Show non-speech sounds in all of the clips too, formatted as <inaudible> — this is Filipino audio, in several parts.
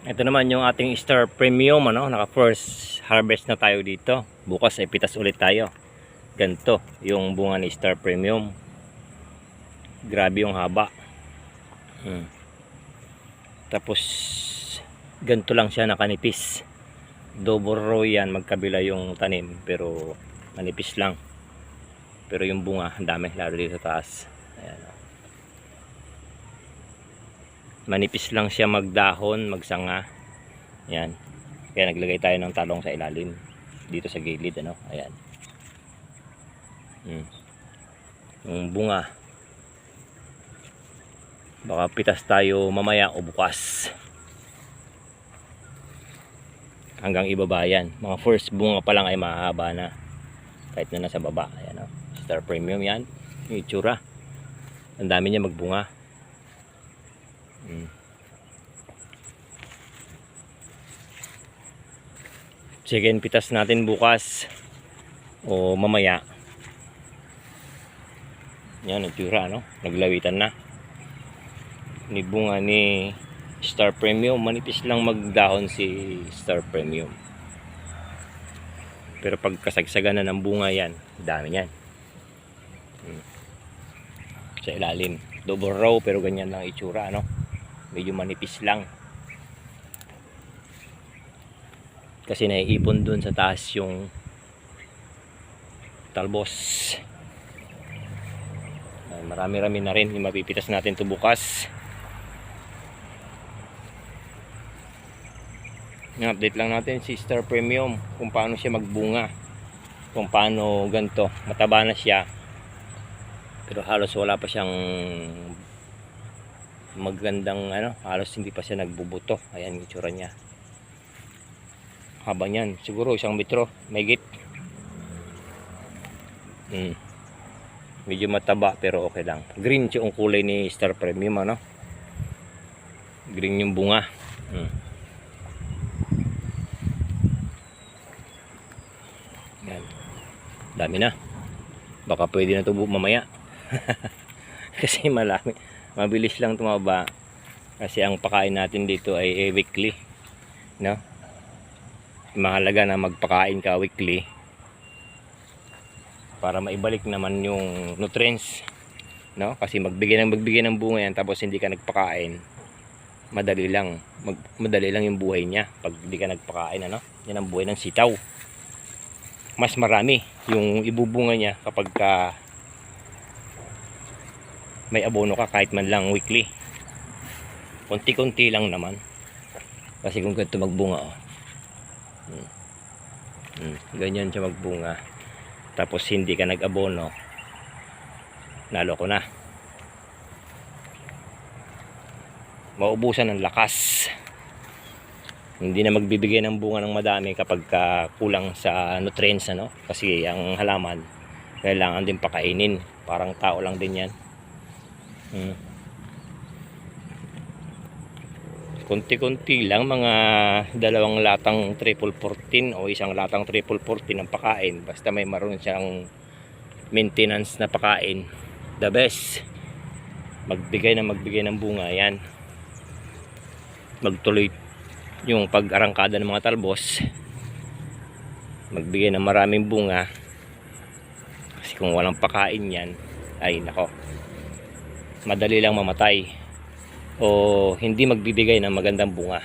Ito naman yung ating Star Premium ano, naka first harvest na tayo dito. Bukas ay pitas ulit tayo. Ganto yung bunga ni Star Premium. Grabe yung haba. Hmm. Tapos ganto lang siya nakanipis. Double yan, magkabila yung tanim pero manipis lang. Pero yung bunga, ang dami lalo dito sa taas. Ayan. Manipis lang siya magdahon, magsanga. Ayan. Kaya naglagay tayo ng talong sa ilalim. Dito sa gilid, ano? Ayan. Hmm. Yung bunga. Baka pitas tayo mamaya o bukas. Hanggang ibaba yan. Mga first bunga pa lang ay mahaba na. Kahit na nasa baba. Ayan, oh. Star Premium yan. Yung itsura. Ang dami niya magbunga. Mm. Second pitas natin bukas o mamaya. Yan ang tsura no. Naglawitan na. Ni bunga ni Star Premium. Manipis lang magdahon si Star Premium. Pero pag kasagsagan na ng bunga yan, dami yan. Mm. Sa ilalim. Double row pero ganyan lang itsura no medyo manipis lang. Kasi naiipon dun sa taas yung talbos. Marami-rami na rin. Yung mapipitas natin to bukas. Update lang natin si Star Premium kung paano siya magbunga. Kung paano ganito. Mataba na siya. Pero halos wala pa siyang magandang ano, halos hindi pa siya nagbubuto. Ayan yung itsura niya. Haba niyan, siguro isang metro, may git. Hmm. Medyo mataba pero okay lang. Green yung kulay ni Star Premium ano. Green yung bunga. Yan. Dami na. Baka pwede na bu- mamaya. <laughs> Kasi malami mabilis lang tumaba kasi ang pakain natin dito ay eh, weekly no? Mahalaga na magpakain ka weekly para maibalik naman yung nutrients no? Kasi magbigay ng magbigay ng bunga yan tapos hindi ka nagpakain madali lang mag, madali lang yung buhay niya pag hindi ka nagpakain ano? Yan ang buhay ng sitaw. Mas marami yung ibubunga niya kapag ka may abono ka kahit man lang weekly. Konti-konti lang naman. Kasi kung ganito magbunga oh. hmm. Hmm. ganyan siya magbunga. Tapos hindi ka nag-abono nalo ko na. Maubusan ng lakas. Hindi na magbibigay ng bunga ng madami kapag ka kulang sa nutrients ano? Kasi ang halaman kailangan din pakainin. Parang tao lang din yan Hmm. Kunti-kunti lang mga dalawang latang triple 14 o isang latang triple 14 ang pakain. Basta may maroon siyang maintenance na pakain. The best. Magbigay na magbigay ng bunga yan. Magtuloy yung pag-arangkada ng mga talbos. Magbigay ng maraming bunga. Kasi kung walang pakain yan ay nako madali lang mamatay o hindi magbibigay ng magandang bunga.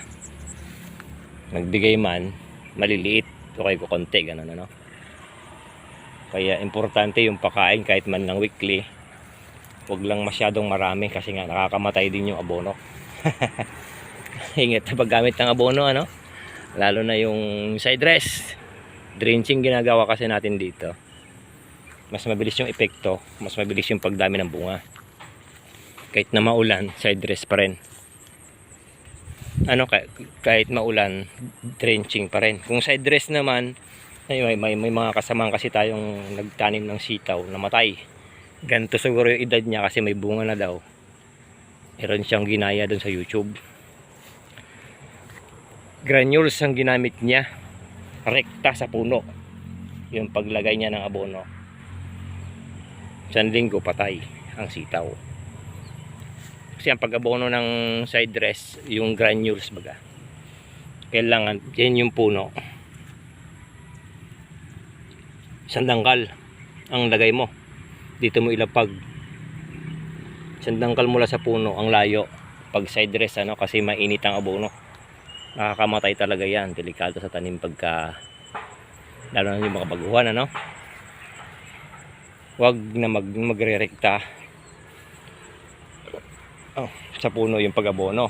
Magbigay man maliliit o kay kukonti ganun ano? Kaya importante yung pakain kahit man lang weekly. Wag lang masyadong marami kasi nga nakakamatay din yung abono. <laughs> Ingat na paggamit ng abono ano? Lalo na yung side dress drenching ginagawa kasi natin dito. Mas mabilis yung epekto mas mabilis yung pagdami ng bunga kahit na maulan side dress pa rin. Ano kahit, maulan drenching pa rin. Kung side dress naman ay may, may, may mga kasamahan kasi tayong nagtanim ng sitaw namatay. Ganito siguro yung edad niya kasi may bunga na daw. Meron siyang ginaya dun sa youtube. Granules ang ginamit niya. Rekta sa puno. Yung paglagay niya ng abono. Isang linggo patay ang sitaw kasi ang pag-abono ng side dress yung granules baga. Kailangan yan yung puno. Isang ang lagay mo. Dito mo ilapag. Isang mula sa puno ang layo pag side dress ano kasi mainit ang abono. Nakakamatay talaga yan. Delikado sa tanim pagka lalo na yung mga baguhan ano. Wag na mag magre-rekta oh, sa puno yung pag-abono.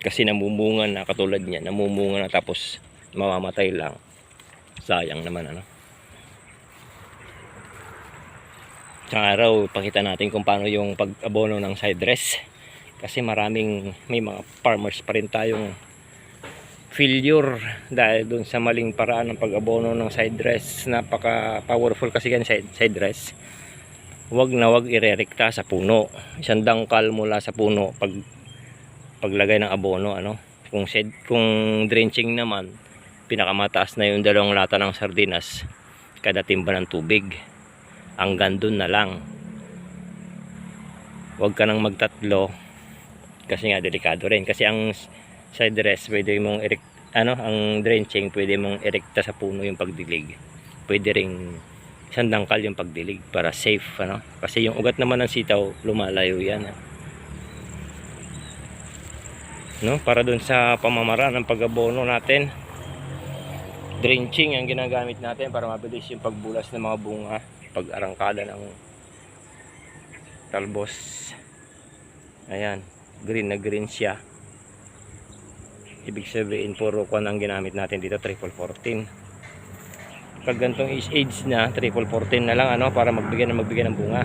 Kasi namumunga na katulad niya namumunga na tapos mamamatay lang. Sayang naman ano? Sa araw pakita natin kung paano yung pag-abono ng side dress. Kasi maraming may mga farmers pa rin tayong failure dahil dun sa maling paraan ng pag-abono ng side dress. Napaka powerful kasi yan side, side dress wag na wag irerekta sa puno. Isang dangkal mula sa puno pag paglagay ng abono ano? Kung shed, kung drenching naman pinakamataas na yung dalawang lata ng sardinas kada timba ng tubig. Hanggang dun na lang. Wag ka nang magtatlo kasi nga delikado rin. Kasi ang side dress pwede mong erect, ano? Ang drenching pwede mong erekta sa puno yung pagdilig. Pwede ring isang yung pagdilig para safe ano? Kasi yung ugat naman ng sitaw lumalayo yan ah. no? Para dun sa pamamaraan ng pag-abono natin. Drenching ang ginagamit natin para mabilis yung pagbulas ng mga bunga pag-arangkada ng talbos. Ayan green na green siya. Ibig sabihin puro kwan ang ginamit natin dito triple 14 pag gantong is age na triple 14 na lang ano para magbigay na magbigay ng bunga.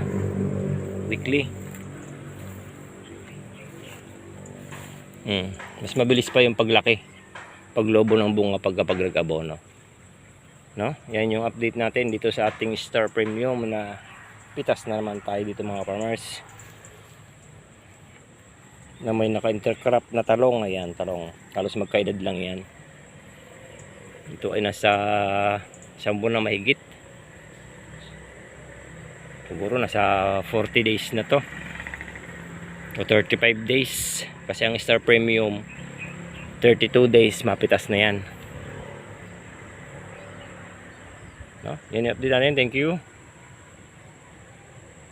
Weekly. Hmm. mas mabilis pa yung paglaki. Paglobo ng bunga pagka pagragabono. No? Yan yung update natin dito sa ating star premium na pitas na naman tayo dito mga farmers. Na may naka-intercrop na talong. Ayan talong. Halos magkaedad lang yan. Ito ay nasa isang na mahigit. Siguro nasa 40 days na to. O 35 days. Kasi ang star premium 32 days mapitas na yan. No? yan yung update natin. Thank you